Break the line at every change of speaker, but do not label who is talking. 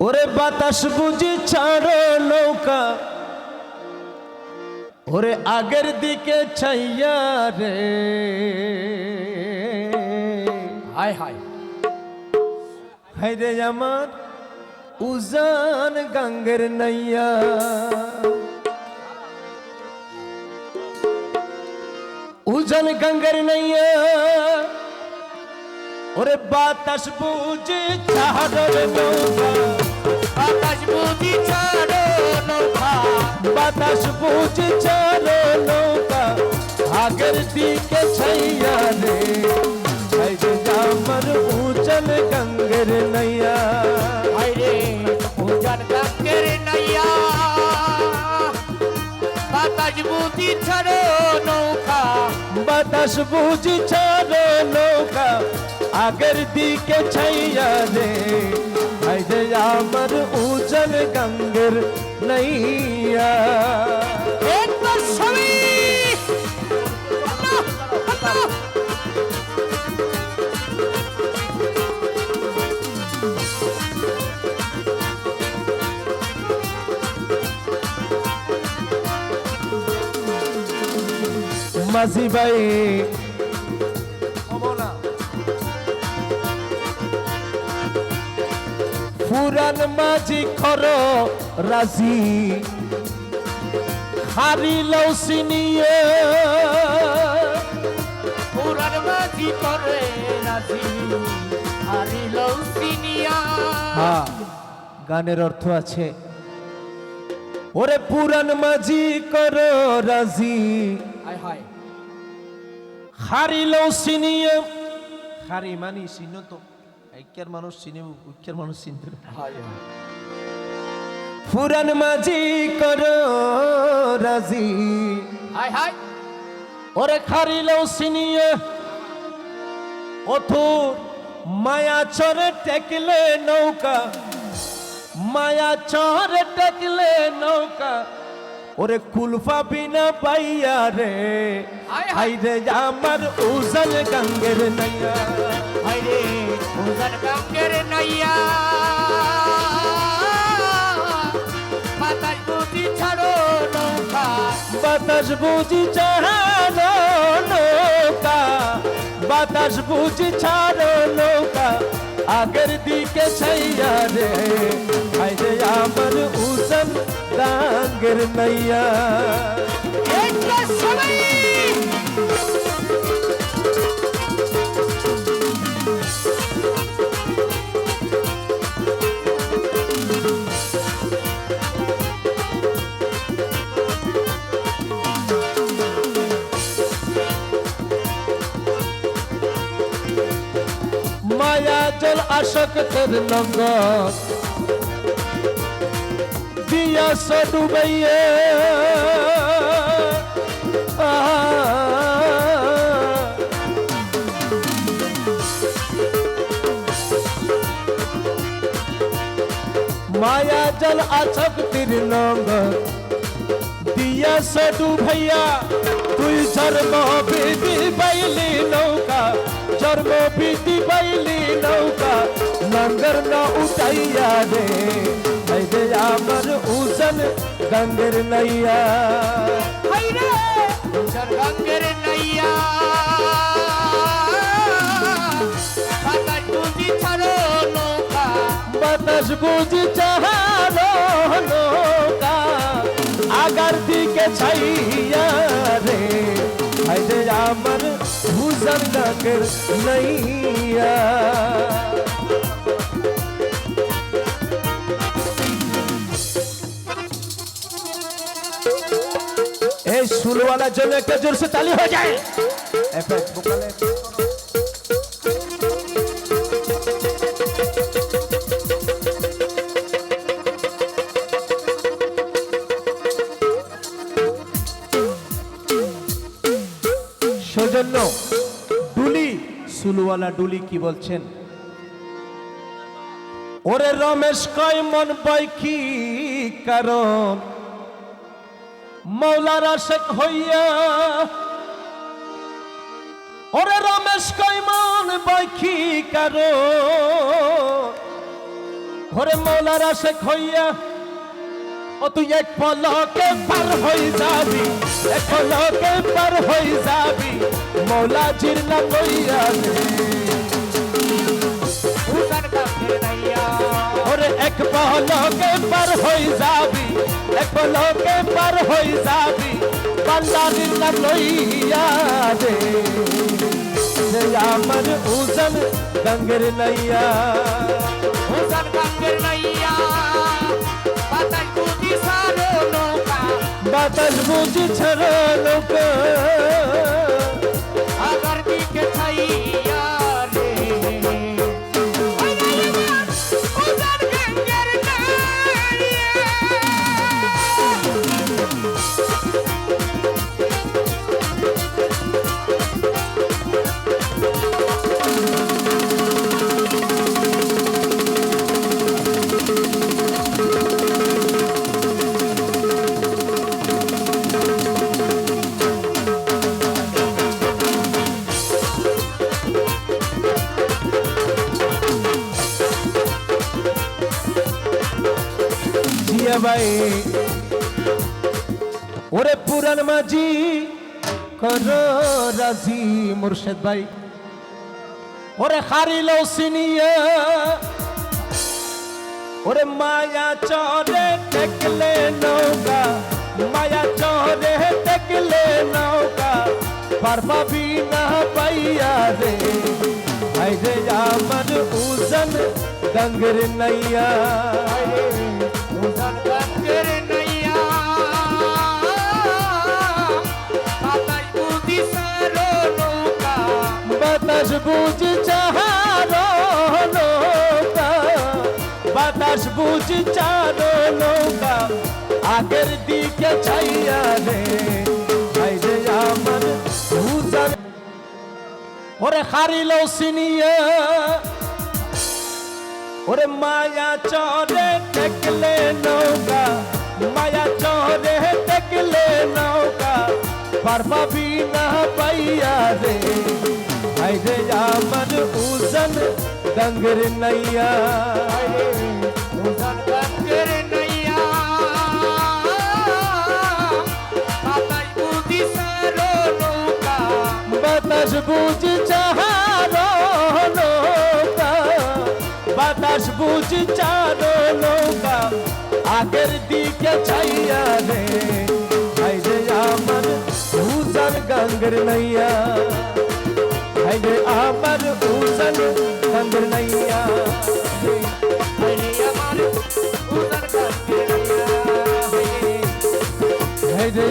ওরে বাতাস বুঝি ছাড়ো নৌকা। ওরে আগের দিকে ছাইয়া রে।
হায় হায়।
হাইরে আমার উজান গঙ্গের নাইয়া। উজান গঙ্গের নাইয়া। ওরে বাতাস বুঝি ছাড়ো নৌকা।
বাতাস বুঝি ছাড়ো নৌকা।
আগের দিকে ছাইয়া রে হাইরে আমার উজান গঙ্গের নাইয়া
হায়রে উজান গঙ্গের নাইয়া বাতাস বুঝি ছাড়ো নৌকা।
বাতাস বুঝি ছাড়ো নৌকা। আগের দিকে ছাইয়া রে হাইরে আমার উজান গঙ্গের নাইয়া
একবার আল্লাহ।
মাঝি ভাই পুরান মাঝি খর রাজি। হারিলেও সিনিয়ে
পুরান মাঝি করে রাজি। হারিল সিনিয়া
হ্যাঁ গানের অর্থ আছে ওরে পুরান মাঝি কর রাজি।
হায় হায়।
সিনিয়ে হারি মানি চিহ্ন তো ঐক্যের মানুষ চিনে ঐক্যের মানুষ চিনতে না। পুরান মাঝি কর রাজি।
হায় হায়
ওরে খারিলেও সিনিয়ে অথুর মায়া চরে টেকলে নৌকা। মায়া চরে টেকলে নৌকা। ওরে কুলফা বিনা পাইয়া রে। হাই রে আমার উজল গঙ্গের নাইয়া।
হায়রে উজান গঙ্গের নাইয়া। বাতাস বুঝি ছাড়ো নৌকা
বাতাস বুঝি ছাড়ো নৌকা আগের দিকে ছাইয়া রে হাইরে আমার উসন ডাঙ্গের নাইয়া মায়া জল আসক্তের নঙ্গর দিয়া সডুবাইয়ে মায়া জল আসক্তির নঙ্গর দিয়া সডু ভাইয়া, তুই জন্ম বিধি বাইলি। জন্ম বিধি বাইলি নৌকা নঙ্গর না উঠাইয়া রে হাইরে আমার উজন গঙ্গের নাইয়া
হায়রে উজান গঙ্গের নাইয়া বাতাস বুঝি
চাহানো নৌকা আগার দিকে ছাইয়া রে হাইরে আমার উজন গঙ্গের নাইয়া এই সুরওয়ালার জন্য একটা জোরসে তালি হয়ে যায়। এফেক্ট ভোকালে সুলুওয়ালা ডুলি কি বলছেন? ওরে রমেশ কয়, মন বই কি কারণ? মৌলার শেখ হইয়া ওরে রমেশ কয় কৈমন বৈখি কারও ওরে মৌলার আশেক হইয়া, ও তুই এক পলকে পার হই যাবি। পলকে পার হই যাবি
উজান গাঙ্গের নাইয়া।
ওরে এক পলকে পার হই যাবি এক পলকে পার হই যাবি বান্দারির নাম লইয়া রে আমার উজন গঙ্গের নাইয়া।
উজান গাঙ্গের নাইয়া বাতাস বুঝি সারো
বাতাস বুঝি ছাড়া লোক।
আগার দিকে ছাইয়া
ভাই। ওরে পুরান মাঝি, করো রাজি মুর্শেদ ভাই। ওরে হারিল সিনিয়া, ওরে মায়া চরে টেকলে নৌকা, মায়া চরে টেকলে নৌকা পারপাবি না পাইয়া রে। আই রে আমার উজন, গাঙ্গের
নাইয়া। বাতাস বুঝি
চাহারো নৌকা। বাতাস বুঝ চারো নৌকা। আগের দিকে ছাইয়া রে হাই আমার উজান ওরে হারিল সিনিয়া। ওরে মায়া চরে টেকলে নৌকা, মায়া চরে টেকলে নৌকা পারপাবি না পাইয়া রে। হাই রে আমার উজন গঙ্গর নैया
বাতাস বুঝ
চারো নৌকা আগের দিকে ছাইয়া রে হাই রে আমার উজন গঙ্গর নैया হাই রে আমার উজন গঙ্গর নैया
হরি আমার উজান গাঙ্গের নাইয়া
হাই রে